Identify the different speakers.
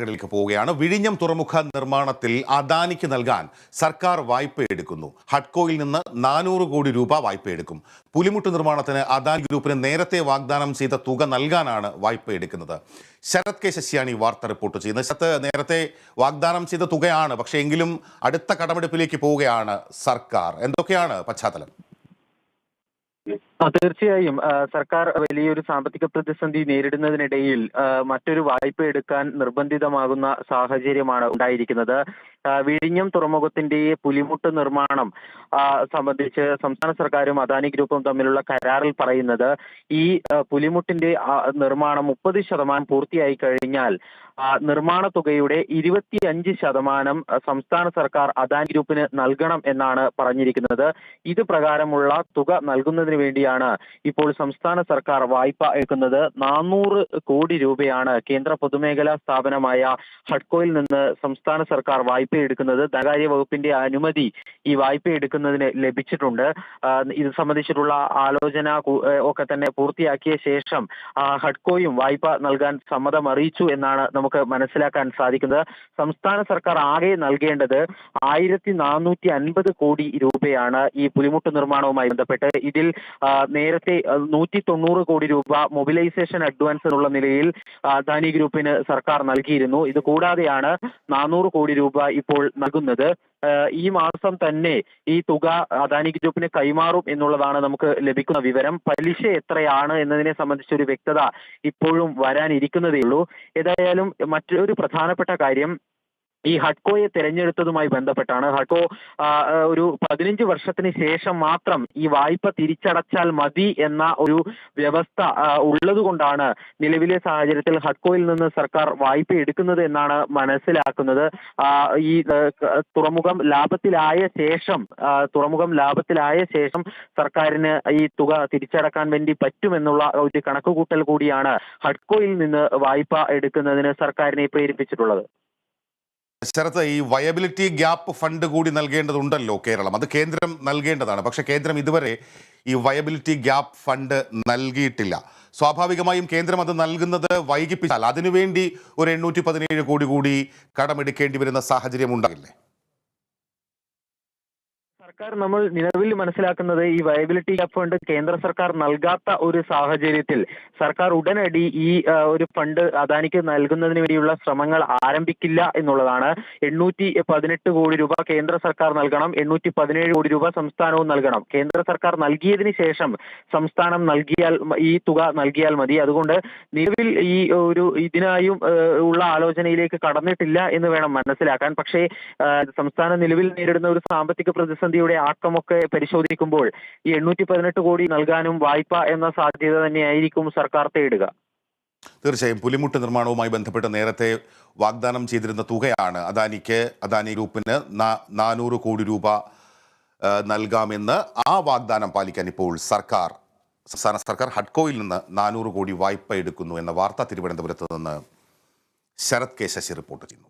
Speaker 1: ിലേക്ക് പോവുകയാണ്. വിഴിഞ്ഞം തുറമുഖ നിർമ്മാണത്തിൽ അദാനിക്ക് നൽകാൻ സർക്കാർ വായ്പ എടുക്കുന്നു ഹഡ്കോയിൽ നിന്ന് നാനൂറ് കോടി രൂപ വായ്പ എടുക്കും പുലിമുട്ട് നിർമ്മാണത്തിന് അദാനി ഗ്രൂപ്പിന് നേരത്തെ വാഗ്ദാനം ചെയ്ത തുക നൽകാനാണ് വായ്പ എടുക്കുന്നത് ശരത് കെ ശശിയാണ് ഈ വാർത്ത റിപ്പോർട്ട് ചെയ്യുന്നത്. ശരത് നേരത്തെ വാഗ്ദാനം ചെയ്ത തുകയാണ് പക്ഷേ എങ്കിലും അടുത്ത കടമെടുപ്പിലേക്ക് പോവുകയാണ് സർക്കാർ. എന്തൊക്കെയാണ് പശ്ചാത്തലം?
Speaker 2: തീർച്ചയായും. സർക്കാർ വലിയൊരു സാമ്പത്തിക പ്രതിസന്ധി നേരിടുന്നതിനിടയിൽ മറ്റൊരു വായ്പ എടുക്കാൻ നിർബന്ധിതമാകുന്ന സാഹചര്യമാണ് ഉണ്ടായിരിക്കുന്നത്. വിഴിഞ്ഞം തുറമുഖത്തിന്റെ പുലിമുട്ട് നിർമ്മാണം സംബന്ധിച്ച് സംസ്ഥാന സർക്കാരും അദാനി ഗ്രൂപ്പും തമ്മിലുള്ള കരാറിൽ പറയുന്നത് ഈ പുലിമുട്ടിന്റെ നിർമ്മാണം മുപ്പത് ശതമാനം പൂർത്തിയായി കഴിഞ്ഞാൽ നിർമ്മാണ തുകയുടെ ഇരുപത്തിയഞ്ച് ശതമാനം സംസ്ഥാന സർക്കാർ അദാനി ഗ്രൂപ്പിന് നൽകണം എന്നാണ് പറഞ്ഞിരിക്കുന്നത്. ഇത് പ്രകാരമുള്ള തുക നൽകുന്നതിന് വേണ്ടിയാണ് ഇപ്പോൾ സംസ്ഥാന സർക്കാർ വായ്പ എടുക്കുന്നത് നാനൂറ് കോടി രൂപയാണ് കേന്ദ്ര പൊതുമേഖലാ സ്ഥാപനമായ ഹഡ്കോയിൽ നിന്ന് സംസ്ഥാന സർക്കാർ വായ്പ എടുക്കുന്നത്. ധനകാര്യ വകുപ്പിന്റെ അനുമതി ഈ വായ്പ എടുക്കുന്നതിന് ലഭിച്ചിട്ടുണ്ട്. ഇത് സംബന്ധിച്ചിട്ടുള്ള ആലോചന ഒക്കെ തന്നെ പൂർത്തിയാക്കിയ ശേഷം ഹഡ്കോയും വായ്പ നൽകാൻ സമ്മതം അറിയിച്ചു എന്നാണ് നമുക്ക് മനസ്സിലാക്കാൻ സാധിക്കുന്നത്. സംസ്ഥാന സർക്കാർ ആകെ നൽകേണ്ടത് ആയിരത്തി നാനൂറ്റി അൻപത് കോടി രൂപയാണ് ഈ പുലിമുട്ട് നിർമ്മാണവുമായി ബന്ധപ്പെട്ട്. ഇതിൽ നേരത്തെ നൂറ്റി തൊണ്ണൂറ് കോടി രൂപ മൊബിലൈസേഷൻ അഡ്വാൻസ് എന്നുള്ള നിലയിൽ അദാനി ഗ്രൂപ്പിന് സർക്കാർ നൽകിയിരുന്നു. ഇത് കൂടാതെയാണ് നാനൂറ് കോടി രൂപ ഇപ്പോൾ നൽകുന്നത്. ഈ മാസം തന്നെ ഈ തുക അദാനി ഗ്രൂപ്പിന് കൈമാറും എന്നുള്ളതാണ് നമുക്ക് ലഭിക്കുന്ന വിവരം. പലിശ എത്രയാണ് എന്നതിനെ സംബന്ധിച്ച് ഒരു വ്യക്തത ഇപ്പോഴും വരാനിരിക്കുന്നതേ ഉള്ളൂ ഏതായാലും മറ്റൊരു പ്രധാനപ്പെട്ട കാര്യം ഈ ഹഡ്കോയെ തിരഞ്ഞെടുത്തതുമായി ബന്ധപ്പെട്ടാണ്. ഹഡ്കോ ഒരു പതിനഞ്ച് വർഷത്തിന് ശേഷം മാത്രം ഈ വായ്പ തിരിച്ചടച്ചാൽ മതി എന്ന ഒരു വ്യവസ്ഥ ഉള്ളതുകൊണ്ടാണ് നിലവിലെ സാഹചര്യത്തിൽ ഹഡ്കോയിൽ നിന്ന് സർക്കാർ വായ്പ എടുക്കുന്നത് എന്നാണ് മനസ്സിലാക്കുന്നത്. ഈ തുറമുഖം ലാഭത്തിലായ ശേഷം തുറമുഖം ലാഭത്തിലായ ശേഷം സർക്കാരിന് ഈ തുക തിരിച്ചടക്കാൻ വേണ്ടി പറ്റുമെന്നുള്ള ഒരു കണക്കുകൂട്ടൽ കൂടിയാണ് ഹഡ്കോയിൽ നിന്ന് വായ്പ എടുക്കുന്നതിന് സർക്കാരിനെ പ്രേരിപ്പിച്ചിട്ടുള്ളത്.
Speaker 1: ശരത്ത് ഈ വയബിലിറ്റി ഗ്യാപ്പ് ഫണ്ട് കൂടി നൽകേണ്ടതുണ്ടല്ലോ കേരളം. അത് കേന്ദ്രം നൽകേണ്ടതാണ്. പക്ഷേ കേന്ദ്രം ഇതുവരെ ഈ വയബിലിറ്റി ഗ്യാപ്പ് ഫണ്ട് നൽകിയിട്ടില്ല. സ്വാഭാവികമായും കേന്ദ്രം അത് നൽകുന്നത് വൈകിപ്പിച്ചാൽ അതിനുവേണ്ടി ഒരു എണ്ണൂറ്റി പതിനേഴ് കോടി കൂടി കടമെടുക്കേണ്ടി വരുന്ന സാഹചര്യം ഉണ്ടാകില്ലേ?
Speaker 2: സർക്കാർ നമ്മൾ നിലവിൽ മനസ്സിലാക്കുന്നത് ഈ വയബിലിറ്റി ഗ്യാപ്പ് ഫണ്ട് കേന്ദ്ര സർക്കാർ നൽകാത്ത ഒരു സാഹചര്യത്തിൽ സർക്കാർ ഉടനടി ഈ ഒരു ഫണ്ട് അദാനിക്ക് നൽകുന്നതിന് വേണ്ടിയുള്ള ശ്രമങ്ങൾ ആരംഭിക്കില്ല എന്നുള്ളതാണ്. എണ്ണൂറ്റി പതിനെട്ട് കോടി രൂപ കേന്ദ്ര സർക്കാർ നൽകണം. എണ്ണൂറ്റി പതിനേഴ് കോടി രൂപ സംസ്ഥാനവും നൽകണം. കേന്ദ്ര സർക്കാർ നൽകിയതിന് ശേഷം സംസ്ഥാനം നൽകിയാൽ ഈ തുക നൽകിയാൽ മതി. അതുകൊണ്ട് നിലവിൽ ഈ ഒരു ഇതിനായും ഉള്ള ആലോചനയിലേക്ക് കടന്നിട്ടില്ല എന്ന് വേണം മനസ്സിലാക്കാൻ. പക്ഷേ സംസ്ഥാനം നിലവിൽ നേരിടുന്ന ഒരു സാമ്പത്തിക പ്രതിസന്ധിയുടെ ആക്കമൊക്കെ പരിശോധിക്കുമ്പോൾ ഈ എണ്ണൂറ്റി പതിനെട്ട് കോടി നൽകാനും വായ്പ എന്ന സാധ്യത തന്നെയായിരിക്കും സർക്കാർ തേടുക.
Speaker 1: തീർച്ചയായും പുലിമുട്ട് നിർമ്മാണവുമായി ബന്ധപ്പെട്ട് നേരത്തെ വാഗ്ദാനം ചെയ്തിരുന്ന തുകയാണ് അദാനിക്ക് അദാനി ഗ്രൂപ്പിന് നാനൂറ് കോടി രൂപ നൽകാമെന്ന് ആ വാഗ്ദാനം പാലിക്കാൻ ഇപ്പോൾ സർക്കാർ സംസ്ഥാന സർക്കാർ ഹഡ്കോയിൽ നിന്ന് നാനൂറ് കോടി വായ്പ എടുക്കുന്നു എന്ന വാർത്ത തിരുവനന്തപുരത്ത് നിന്ന് ശരത് കെ ശശി റിപ്പോർട്ട് ചെയ്യുന്നു.